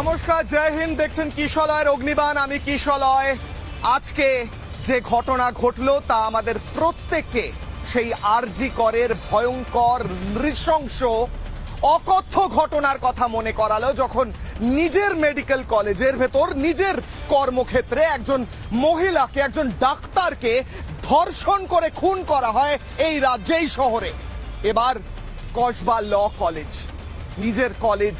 নমস্কার, জয় হিন্দ। দেখছেন কিশলয়ের অগ্নিবাণ, আমি কিশলয় আজকে যে ঘটনা ঘটলো তা আমাদের প্রত্যেককে সেই আরজি করের ভয়ঙ্কর নৃশংস, অকথ্য ঘটনার কথা মনে করালো যখন নিজের মেডিকেল কলেজের ভেতর, নিজের কর্মক্ষেত্রে একজন মহিলাকে, একজন ডাক্তারকে ধর্ষণ করে খুন করা হয় এই রাজ্যেই, শহরে। এবার কসবা ল কলেজ, নিজের কলেজ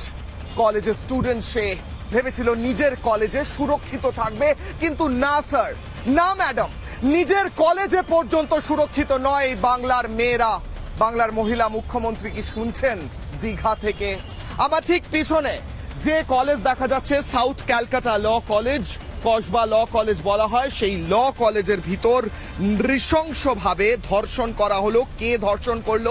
কলেজের স্টুডেন্ট সে ভেবেছিল নিজের কলেজে সুরক্ষিত থাকবে। কিন্তু না স্যার না ম্যাডাম নিজের কলেজে পর্যন্ত সুরক্ষিত নয়। বাংলার মেয়েরা, বাংলার মহিলা মুখ্যমন্ত্রী কি শুনছেন দীঘা থেকে? আমার ঠিক পিছনে যে কলেজ দেখা যাচ্ছে south Calcutta law college Kasba law college বলা হয়, সেই ল কলেজের ভিতর নৃশংসভাবে ধর্ষণ করা হলো। কে ধর্ষণ করল?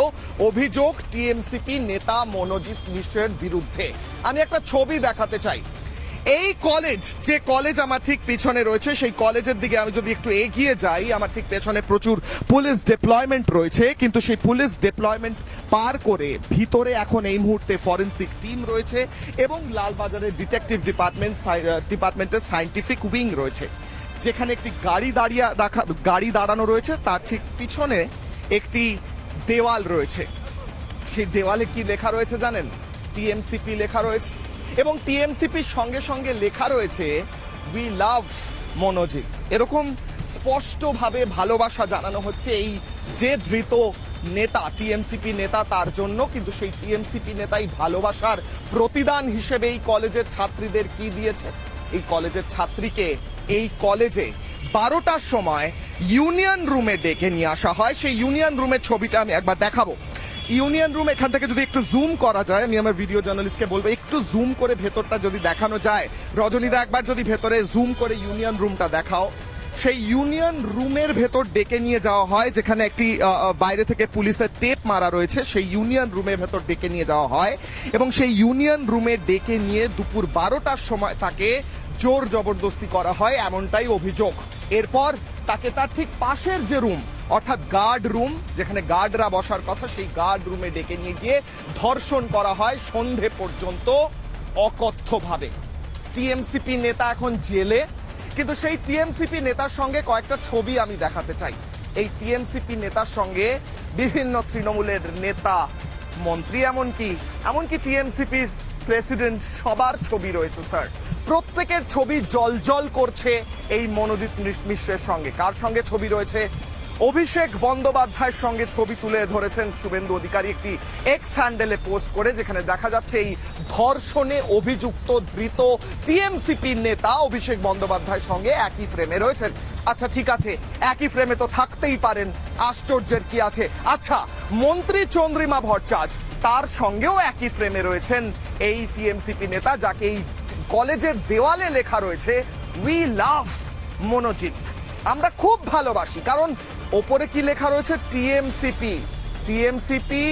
অভিযোগ টিএমসিপি নেতা মনোজিৎ মিশ্রের বিরুদ্ধে। আমি একটা ছবি দেখাতে চাই। এই কলেজ যে কলেজ আমার ঠিক পিছনে রয়েছে, সেই কলেজের দিকে আমি যদি একটু এগিয়ে যাই, আমার ঠিক পেছনে প্রচুর পুলিশ ডিপ্লয়মেন্ট রয়েছে, কিন্তু সেই পুলিশ ডিপ্লয়মেন্ট পার করে ভিতরে এখন এই মুহূর্তে ফরেন্সিক টিম রয়েছে এবং লালবাজারের ডিটেকটিভ ডিপার্টমেন্ট ডিপার্টমেন্টের সায়েন্টিফিক উইং রয়েছে। যেখানে একটি গাড়ি দাঁড়িয়ে রাখা, গাড়ি দাঁড়ানো রয়েছে, তার ঠিক পিছনে একটি দেওয়াল রয়েছে। সেই দেওয়ালে কি লেখা রয়েছে জানেন? টিএমসিপি লেখা রয়েছে। এবং টিএমসিপির সঙ্গে সঙ্গে লেখা রয়েছে উই লাভ মনোজিৎ। এরকম স্পষ্টভাবে ভালোবাসা জানানো হচ্ছে এই যে ধৃত নেতা, টিএমসিপি নেতা তার জন্য, কিন্তু সেই টিএমসিপি নেতাই ভালোবাসার প্রতিদান হিসেবে এই কলেজের ছাত্রীদের কি দিয়েছে? এই কলেজের ছাত্রীকে এই কলেজে বারোটার সময় ইউনিয়ন রুমে ডেকে নিয়ে আসা হয়। সেই ইউনিয়ন রুমের ছবিটা আমি একবার দেখাবো। ইউনিয়ন রুম এখান থেকে যদি একটু জুম করা যায়, আমি আমার ভিডিও জার্নালিস্টকে বলব, একটু জুম করে ভেতরটা যদি দেখানো যায়, রজনীদা, একবার যদি ভেতরে জুম করে ইউনিয়ন রুমটা দেখাও। সেই ইউনিয়ন রুমের ভেতর ডেকে নিয়ে যাওয়া হয়, যেখানে একটি বাইরে থেকে পুলিশের টেপ মারা রয়েছে, সেই ইউনিয়ন রুমের ভেতর ডেকে নিয়ে যাওয়া হয় এবং সেই ইউনিয়ন রুমে ডেকে নিয়ে দুপুর বারোটার সময় তাকে জোর জবরদস্তি করা হয়, এমনটাই অভিযোগ। এরপর তাকে তার ঠিক পাশের যে রুম অর্থাৎ গার্ড রুম যেখানে গার্ডরা বসার কথা, সেই গার্ড রুমে ডেকে নিয়ে গিয়ে ধর্ষণ করা হয় সন্ধে পর্যন্ত অকথ্যভাবে। টিএমসিপি নেতা এখন জেলে, কিন্তু সেই টিএমসিপি নেতার সঙ্গে কয়েকটা ছবি আমি দেখাতে চাই। এই টিএমসিপি নেতার সঙ্গে বিভিন্ন তৃণমূলের নেতা, মন্ত্রী এমনকি এমনকি টিএমসিপির প্রেসিডেন্ট সবার ছবি রয়েছে স্যার প্রত্যেকের ছবি জলজল করছে এই মনোজিৎ মিশ- মিশ্রের সঙ্গে। কার সঙ্গে ছবি রয়েছে? অভিষেক বন্দ্যোপাধ্যায়ের সঙ্গে ছবি তুলে ধরেছেন শুভেন্দু অধিকারী একটি এক্স হ্যান্ডেলে পোস্ট করে, যেখানে দেখা যাচ্ছে এই ধর্ষণে অভিযুক্ত ধৃত টিএমসিপির নেতা অভিষেক বন্দ্যোপাধ্যায়ের সঙ্গে একই ফ্রেমে রয়েছেন। আচ্ছা ঠিক আছে, একই ফ্রেমে তো থাকতেই পারেন। আশ্চর্যের কি আছে? আচ্ছা মন্ত্রী চন্দ্রিমা ভট্টাচার্য তার সঙ্গেও একই ফ্রেমে রয়েছেন এই টিএমসিপি নেতা, যাকে এই কলেজের দেওয়ালে লেখা রয়েছে উই লাভ মনোজিৎ। আমরা খুব ভালোবাসি, কারণ ওপরে কি লেখা রয়েছে? টিএমসিপি। টিএমসিপি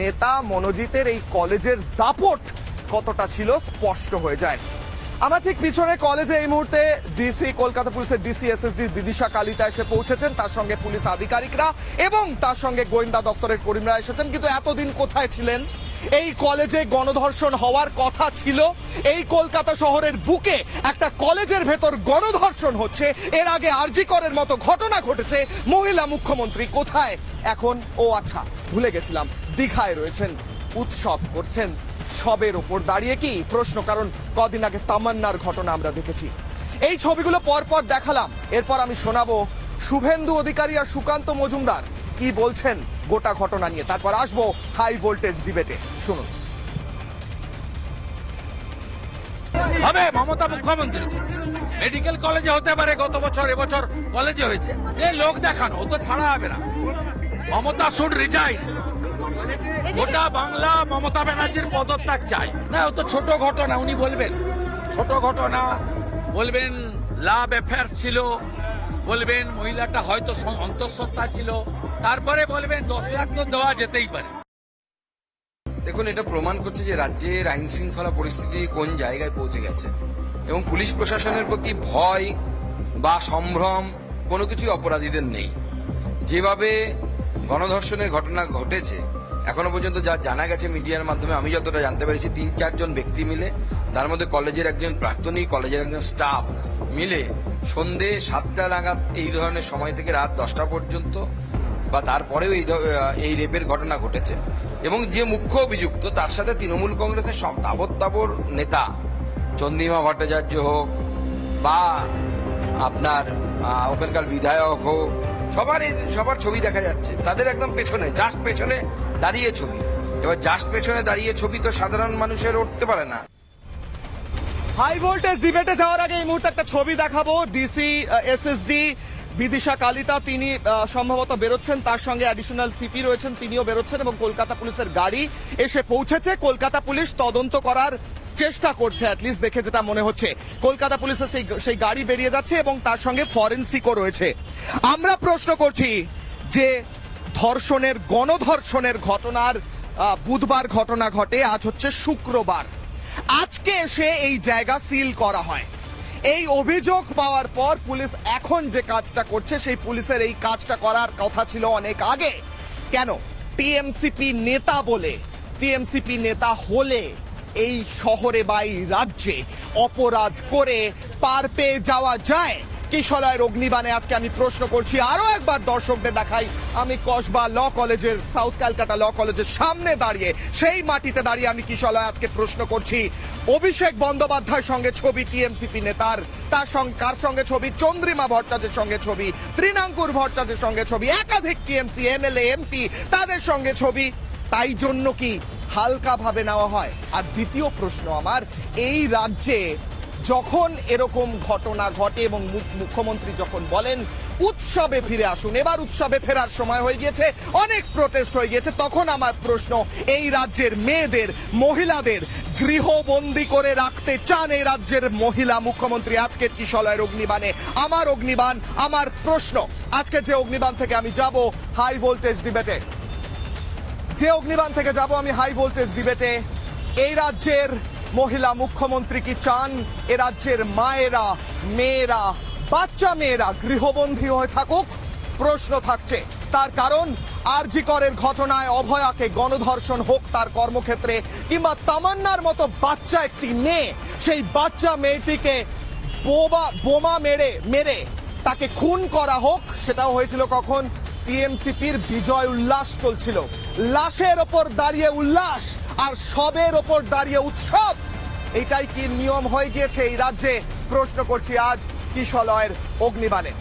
নেতা মনোজিতের এই কলেজের দাপট কতটা ছিল স্পষ্ট হয়ে যায়। আমার ঠিক পিছনে কলেজে এই মুহূর্তে ডিসি কলকাতা পুলিশের ডিসি এসএসডি বিদিশা কালিতা এসে পৌঁছেছেন। তার সঙ্গে পুলিশ আধিকারিকরা এবং তার সঙ্গে গোয়েন্দা দপ্তরের কর্মীরা এসেছেন। কিন্তু এতদিন কোথায় ছিলেন? এই কলেজে গণধর্ষণ হওয়ার কথা ছিল। এই কলকাতা শহরের বুকে একটা কলেজের ভেতর গণধর্ষণ হচ্ছে। এর আগে আরজি করের মতো ঘটনা ঘটেছে। মহিলা মুখ্যমন্ত্রী কোথায়? এখন ও আচ্ছা ভুলে গেছিলাম। দীঘায় রয়েছেন, উৎসব করছেন। সবের ওপর দাঁড়িয়ে কি? প্রশ্ন, কারণ কদিন আগে তামান্নার ঘটনা আমরা দেখেছি। এই ছবিগুলো পরপর দেখালাম। এরপর আমি শোনাবো শুভেন্দু অধিকারী আর সুকান্ত মজুমদার। কি বলছেন গোটা ঘটনা নিয়ে? তারপর আসব হাই ভোল্টেজ ডিবেটে শুনুন। হবে, মমতা মুখ্যমন্ত্রী। মেডিকেল কলেজে হতে পারে গত বছর, এবছর কলেজে হয়েছে। যে লোক দেখানো, ও তো ছাড়া হবে না। মমতা শুড রিজাইন গোটা বাংলা মমতা ব্যানার্জির পদত্যাগ চাই। না, ও তো ছোট ঘটনা, উনি বলবেন। ছোট ঘটনা, বলবেন লাভ অ্যাফেয়ার্স ছিল। বলবেন মহিলাটা হয়তো অন্তঃসত্ত্বা ছিল। তারপরে বলবেন দশ লাখ তো দেওয়া যেতেই পারে। দেখুন, এটা প্রমাণ করছে যে রাজ্যের আইন শৃঙ্খলা পরিস্থিতি কোন জায়গায় পৌঁছে গেছে। এবং পুলিশ প্রশাসনের প্রতি ভয় বা সম্ভ্রম কোনো কিছুই অপরাধীদের নেই। যেভাবে গণধর্ষণের ঘটনা ঘটেছে, এখনও পর্যন্ত যা জানা গেছে মিডিয়ার মাধ্যমে, আমি যতটা জানতে পেরেছি, তিন চারজন ব্যক্তি মিলে, তার মধ্যে কলেজের একজন প্রাক্তনী, কলেজের একজন স্টাফ মিলে সন্ধে সাতটা নাগাদ এই ধরনের সময় থেকে রাত দশটা পর্যন্ত বা তারপরেও এই এই রেপের ঘটনা ঘটেছে। এবং যে মুখ্য অভিযুক্ত, তার সাথে তৃণমূল কংগ্রেসের সব তাবর তাবর নেতা, চন্দ্রিমা ভট্টাচার্য হোক বা আপনার ওখানকার বিধায়ক হোক, সবার সবার ছবি দেখা যাচ্ছে। তাদের একদম পেছনে জাস্ট পেছনে দাঁড়িয়ে ছবি। এবার জাস্ট পেছনে দাঁড়িয়ে ছবি তো সাধারণ মানুষের উঠতে পারে না। হাই ভোল্টেজ ডিবেটে যাওয়ার আগে এই মুহূর্তে একটা ছবি দেখাবো। ডিসি এসএসডি বিদিশা কালিতা, তিনি সম্ভবত বেরোচ্ছেন। তার সঙ্গে অ্যাডিশনাল সিপি রয়েছেন, তিনিও বেরোচ্ছেন এবং কলকাতা পুলিশের গাড়ি এসে পৌঁছেছে। কলকাতা পুলিশ তদন্ত করার চেষ্টা করছে অ্যাটলিস্ট দেখে যেটা মনে হচ্ছে। কলকাতা পুলিশের সেই সেই গাড়ি বেরিয়ে যাচ্ছে এবং তার সঙ্গে ফরেন্সিকও রয়েছে। আমরা প্রশ্ন করছি যে ধর্ষণের, গণধর্ষণের ঘটনার বুধবার ঘটনা ঘটে। আজ হচ্ছে শুক্রবার। আজকে এসে এই জায়গা সিল করা হয়। এই অভিযোগ পাওয়ার পর পুলিশ এখন যে কাজটা করছে, সেই পুলিশের এই কাজটা করার কথা ছিল অনেক আগে। কেন? টিএমসিপি নেতা বলে, টিএমসিপি নেতা হলে এই শহরে বা এই রাজ্যে অপরাধ করে পার পেয়ে যাওয়া যায়। কিশলয়ের অগ্নিবাণে আজকে আমি প্রশ্ন করছি, আরও একবার দর্শকদের দেখাই। আমি কসবা ল কলেজের, সাউথ ক্যালকাটা ল কলেজের সামনে দাঁড়িয়ে, সেই মাটিতে দাঁড়িয়ে আমি কিশলয় আজকে প্রশ্ন করছি। অভিষেক বন্দ্যোপাধ্যায়ের সঙ্গে ছবি, টিএমসিপি নেতার, তার সঙ্গে, কার সঙ্গে ছবি? চন্দ্রিমা ভট্টাচার্যের সঙ্গে ছবি তৃণাঙ্কুর ভট্টাচার্যের সঙ্গে ছবি, একাধিক টিএমসি, এমএলএ, এমপি, তাদের সঙ্গে ছবি। তাই জন্য কি হালকা ভাবে নেওয়া হয়? আর দ্বিতীয় প্রশ্ন আমার, এই রাজ্যে যখন এরকম ঘটনা ঘটে এবং মুখ্যমন্ত্রী যখন বলেন, উৎসবে ফিরে আসুন, এবার উৎসবে ফেরার সময় হয়ে গিয়েছে, অনেক প্রটেস্ট হয়ে গিয়েছে, তখন আমার প্রশ্ন, এই রাজ্যের মেয়েদের, মহিলাদের গৃহবন্দী করে রাখতে চান এই রাজ্যের মহিলা মুখ্যমন্ত্রী? আজকের কিশলয়ের অগ্নিবাণে? আমার অগ্নিবাণ, আমার প্রশ্ন, আজকে যে অগ্নিবাণ থেকে আমি যাব হাই ভোল্টেজ ডিবেটে যে অগ্নিবাণ থেকে যাব আমি হাই ভোল্টেজ ডিবেটে এই রাজ্যের মহিলা মুখ্যমন্ত্রী কি চান? এ রাজ্যের মায়েরা, মেয়েরা, বাচ্চা মেয়েরা গৃহবন্দী হয়ে থাকুক? প্রশ্ন থাকছে। তার কারণ আরজি করের ঘটনায় অভয়াকে গণধর্ষণ হোক তার কর্মক্ষেত্রে, কিংবা তামান্নার মতো বাচ্চা একটি মেয়ে, সেই বাচ্চা মেয়েটিকে বোবা, বোমা মেরে মেরে তাকে খুন করা হোক, সেটাও হয়েছিল কখন? টিএমসিপির বিজয় উল্লাস চলছিল। লাশের ওপর দাঁড়িয়ে উল্লাস, আর সবের ওপর দাঁড়িয়ে উৎসব। এটাই কি নিয়ম হয়ে গিয়েছে এই রাজ্যে? প্রশ্ন করছি আজ কিশলয়ের অগ্নিবাণে।